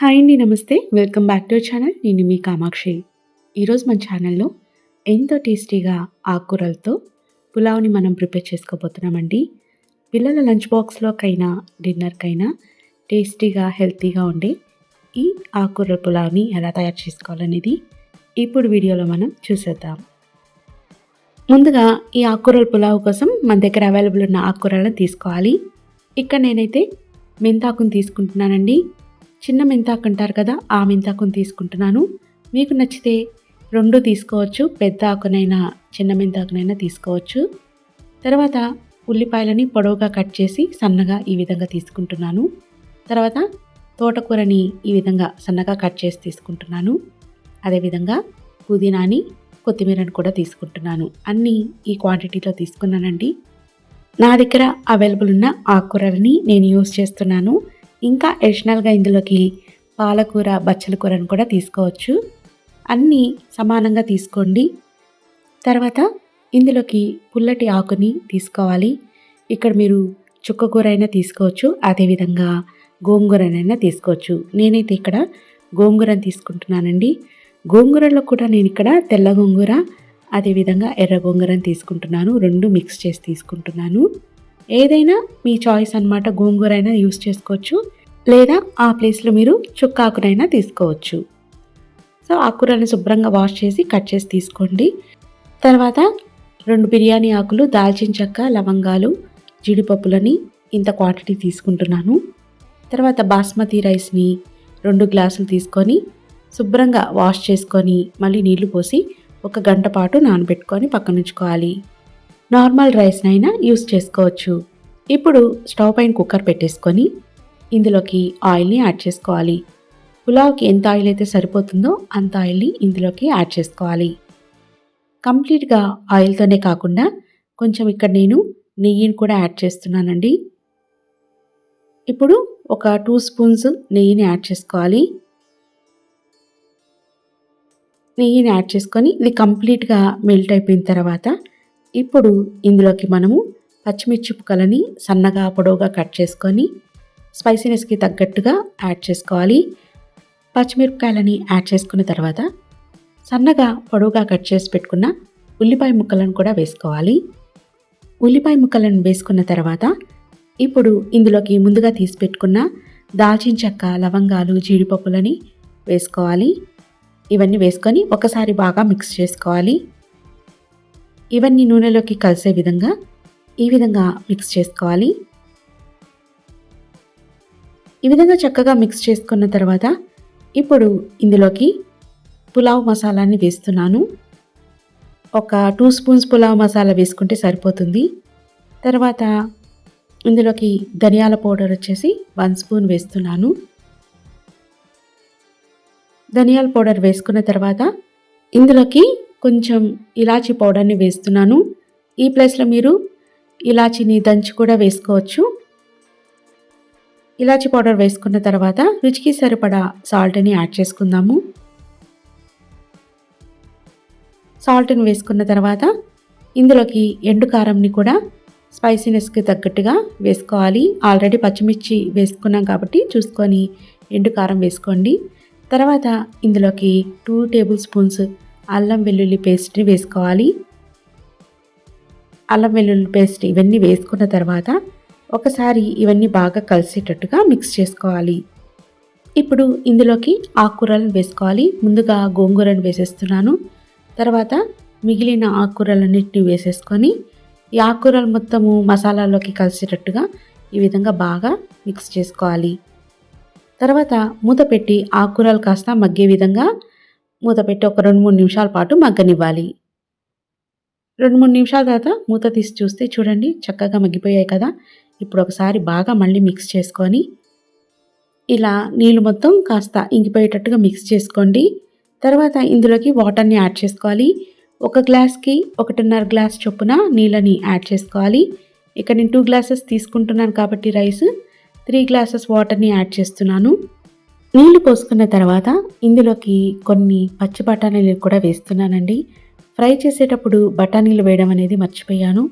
Hi అండి నమస్తే. Welcome back to channel. నేను మీ కామాక్షి. ఈరోజు మన ఛానల్లో ఎంతో టేస్టీగా ఆకుకూరలతో పులావ్ని మనం ప్రిపేర్ చేసుకోబోతున్నామండి. పిల్లల లంచ్ బాక్స్లోకైనా డిన్నర్కైనా టేస్టీగా హెల్తీగా ఉండే ఈ ఆకుకూరల పులావ్ని ఎలా తయారు చేసుకోవాలనేది ఇప్పుడు వీడియోలో మనం చూసేద్దాం. ముందుగా ఈ ఆకుకూరల పులావ్ కోసం మన దగ్గర అవైలబుల్ ఉన్న ఆకుకూరలను తీసుకోవాలి. ఇక్కడ నేనైతే మెంతాకుని తీసుకుంటున్నానండి. చిన్న మెంతాకు అంటారు కదా ఆ మెంతాకును తీసుకుంటున్నాను. మీకు నచ్చితే రెండు తీసుకోవచ్చు పెద్ద ఆకునైనా చిన్న మెంతాకునైనా తీసుకోవచ్చు. తర్వాత ఉల్లిపాయలని పొడవుగా కట్ చేసి సన్నగా ఈ విధంగా తీసుకుంటున్నాను. తర్వాత తోటకూరని ఈ విధంగా సన్నగా కట్ చేసి తీసుకుంటున్నాను. అదేవిధంగా పుదీనాని కొత్తిమీరని కూడా తీసుకుంటున్నాను. అన్నీ ఈ క్వాంటిటీలో తీసుకున్నానండి. నా దగ్గర అవైలబుల్ ఉన్న ఆకుకూరలని నేను యూస్ చేస్తున్నాను. ఇంకా అడిషనల్గా ఇందులోకి పాలకూర బచ్చల కూరను కూడా తీసుకోవచ్చు. అన్నీ సమానంగా తీసుకోండి. తర్వాత ఇందులోకి పుల్లటి ఆకుని తీసుకోవాలి. ఇక్కడ మీరు చుక్కకూర అయినా తీసుకోవచ్చు అదేవిధంగా గోంగూరనైనా తీసుకోవచ్చు. నేనైతే ఇక్కడ గోంగూరని తీసుకుంటున్నానండి. గోంగూరలో కూడా నేను ఇక్కడ తెల్ల గోంగూర అదేవిధంగా ఎర్ర గోంగూరని తీసుకుంటున్నాను. రెండు మిక్స్ చేసి తీసుకుంటున్నాను. ఏదైనా మీ చాయిస్ అనమాట గోంగూర అయినా యూస్ చేసుకోవచ్చు. లేదా ఆ ప్లేస్లో మీరు చుక్కాకునైనా తీసుకోవచ్చు. సో ఆకురని శుభ్రంగా వాష్ చేసి కట్ చేసి తీసుకోండి. తర్వాత రెండు బిర్యానీ ఆకులు దాల్చిన చెక్క లవంగాలు జీడిపప్పులని ఇంత క్వాంటిటీ తీసుకుంటున్నాను. తర్వాత బాస్మతి రైస్ని రెండు గ్లాసులు తీసుకొని శుభ్రంగా వాష్ చేసుకొని మళ్ళీ నీళ్ళు పోసి ఒక గంట పాటు నానబెట్టుకొని పక్కనుంచుకోవాలి. నార్మల్ రైస్నైనా యూస్ చేసుకోవచ్చు. ఇప్పుడు స్టవ్ పైన కుక్కర్ పెట్టేసుకొని ఇందులోకి ఆయిల్ని యాడ్ చేసుకోవాలి. పులావ్కి ఎంత ఆయిల్ అయితే సరిపోతుందో అంత ఆయిల్ని ఇందులోకి యాడ్ చేసుకోవాలి. కంప్లీట్గా ఆయిల్తోనే కాకుండా కొంచెం ఇక్కడ నేను నెయ్యిని కూడా యాడ్ చేస్తున్నానండి. ఇప్పుడు ఒక టూ స్పూన్స్ నెయ్యిని యాడ్ చేసుకోవాలి. నెయ్యిని యాడ్ చేసుకొని ఇది కంప్లీట్గా మెల్ట్ అయిపోయిన తర్వాత ఇప్పుడు ఇందులోకి మనము పచ్చిమిర్చి పుక్కలని సన్నగా పొడవుగా కట్ చేసుకొని స్పైసీనెస్కి తగ్గట్టుగా యాడ్ చేసుకోవాలి. పచ్చిమిరపకాయలని యాడ్ చేసుకున్న తర్వాత సన్నగా పొడవుగా కట్ చేసి పెట్టుకున్న ఉల్లిపాయ ముక్కలను కూడా వేసుకోవాలి. ఉల్లిపాయ ముక్కలను వేసుకున్న తర్వాత ఇప్పుడు ఇందులోకి ముందుగా తీసి పెట్టుకున్న దాల్చిన చెక్క లవంగాలు జీడిపప్పులని వేసుకోవాలి. ఇవన్నీ వేసుకొని ఒకసారి బాగా మిక్స్ చేసుకోవాలి. ఇవన్నీ నూనెలోకి కలిసే విధంగా ఈ విధంగా మిక్స్ చేసుకోవాలి. ఈ విధంగా చక్కగా మిక్స్ చేసుకున్న తర్వాత ఇప్పుడు ఇందులోకి పులావ్ మసాలాని వేస్తున్నాను. ఒక టూ స్పూన్స్ పులావ్ మసాలా వేసుకుంటే సరిపోతుంది. తర్వాత ఇందులోకి ధనియాల పౌడర్ వచ్చేసి వన్ స్పూన్ వేస్తున్నాను. ధనియాల పౌడర్ వేసుకున్న తర్వాత ఇందులోకి కొంచెం ఇలాచీ పౌడర్ని వేస్తున్నాను. ఈ ప్లేస్లో మీరు ఇలాచీని దంచి కూడా వేసుకోవచ్చు. ఇలాచి పౌడర్ వేసుకున్న తర్వాత రుచికి సరిపడా సాల్ట్ని యాడ్ చేసుకుందాము. సాల్ట్ని వేసుకున్న తర్వాత ఇందులోకి ఎండు కారంని కూడా స్పైసీనెస్కి తగ్గట్టుగా వేసుకోవాలి. ఆల్రెడీ పచ్చిమిర్చి వేసుకున్నాం కాబట్టి చూసుకొని ఎండు కారం వేసుకోండి. తర్వాత ఇందులోకి టూ టేబుల్ స్పూన్స్ అల్లం వెల్లుల్లి పేస్ట్ని వేసుకోవాలి. అల్లం వెల్లుల్లి పేస్ట్ ఇవన్నీ వేసుకున్న తర్వాత ఒకసారి ఇవన్నీ బాగా కలిసేటట్టుగా మిక్స్ చేసుకోవాలి. ఇప్పుడు ఇందులోకి ఆకుకూరలను వేసుకోవాలి. ముందుగా గోంగూరను వేసేస్తున్నాను. తర్వాత మిగిలిన ఆకుకూరలన్నింటినీ వేసేసుకొని ఈ ఆకుకూరలు మొత్తము మసాలాలోకి కలిసేటట్టుగా ఈ విధంగా బాగా మిక్స్ చేసుకోవాలి. తర్వాత మూత పెట్టి ఆకుకూరలు కాస్త మగ్గే విధంగా మూత పెట్టి ఒక రెండు మూడు నిమిషాల పాటు మగ్గనివ్వాలి. రెండు మూడు నిమిషాల తర్వాత మూత తీసి చూస్తే చూడండి చక్కగా మగ్గిపోయాయి కదా. ఇప్పుడు ఒకసారి బాగా మళ్ళీ మిక్స్ చేసుకొని ఇలా నీళ్ళు మొత్తం కాస్త ఇంకిపోయేటట్టుగా మిక్స్ చేసుకోండి. తర్వాత ఇందులోకి వాటర్ని యాడ్ చేసుకోవాలి. ఒక గ్లాస్కి ఒకటిన్నర గ్లాస్ చొప్పున నీళ్ళని యాడ్ చేసుకోవాలి. ఇక్కడ నేను టూ గ్లాసెస్ తీసుకుంటున్నాను కాబట్టి రైస్ త్రీ గ్లాసెస్ వాటర్ని యాడ్ చేస్తున్నాను. నీళ్ళు పోసుకున్న తర్వాత ఇందులోకి కొన్ని పచ్చి బఠానీలు కూడా వేస్తున్నానండి. ఫ్రై చేసేటప్పుడు బఠానీలు వేయడం అనేది మర్చిపోయాను.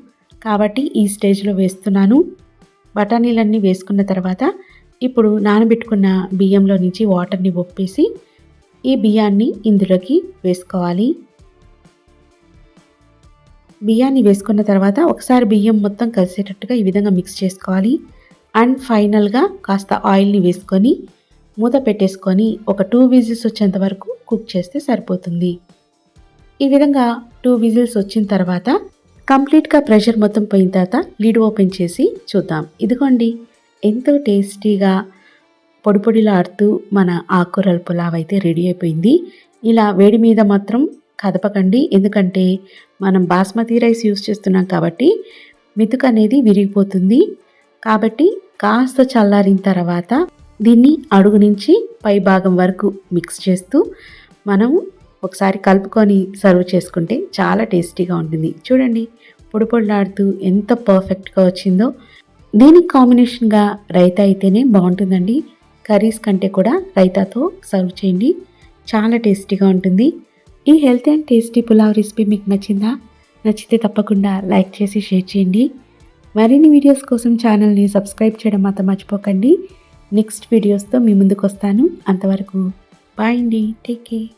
కాబట్టి ఈ స్టేజ్లో వేస్తున్నాను. బఠానీలన్నీ వేసుకున్న తర్వాత ఇప్పుడు నానబెట్టుకున్న బియ్యంలో నుంచి వాటర్ని ఒప్పేసి ఈ బియ్యాన్ని ఇందులోకి వేసుకోవాలి. బియ్యాన్ని వేసుకున్న తర్వాత ఒకసారి బియ్యం మొత్తం కలిసేటట్టుగా ఈ విధంగా మిక్స్ చేసుకోవాలి. అండ్ ఫైనల్గా కాస్త ఆయిల్ని వేసుకొని మూత పెట్టేసుకొని ఒక టూ విజిల్స్ వచ్చేంత వరకు కుక్ చేస్తే సరిపోతుంది. ఈ విధంగా టూ విజిల్స్ వచ్చిన తర్వాత కంప్లీట్గా ప్రెషర్ మొత్తం పోయిన తర్వాత లీడ్ ఓపెన్ చేసి చూద్దాం. ఇదిగోండి ఎంతో టేస్టీగా పొడి పొడిలాడుతూ మన ఆకుకూరల పులావ్ అయితే రెడీ అయిపోయింది. ఇలా వేడి మీద మాత్రం కదపకండి ఎందుకంటే మనం బాస్మతి రైస్ యూస్ చేస్తున్నాం కాబట్టి మెతుకు అనేది విరిగిపోతుంది. కాబట్టి కాస్త చల్లారిన తర్వాత దీన్ని అడుగు నుంచి పై భాగం వరకు మిక్స్ చేస్తూ మనం ఒకసారి కలుపుకొని సర్వ్ చేసుకుంటే చాలా టేస్టీగా ఉంటుంది. చూడండి పొడి పొడిలాడుతూ ఎంత పర్ఫెక్ట్గా వచ్చిందో. దీనికి కాంబినేషన్గా రైతా అయితేనే బాగుంటుందండి. కర్రీస్ కంటే కూడా రైతాతో సర్వ్ చేయండి. చాలా టేస్టీగా ఉంటుంది. ఈ health and tasty pulao recipe మీకు నచ్చిందా? నచ్చితే తప్పకుండా లైక్ చేసి షేర్ చేయండి. మరిన్ని వీడియోస్ కోసం ఛానల్ని సబ్స్క్రైబ్ చేయడం మాత్రం మర్చిపోకండి. నెక్స్ట్ వీడియోస్తో మీ ముందుకు వస్తాను అంతవరకు బాయ్ అండి. Take care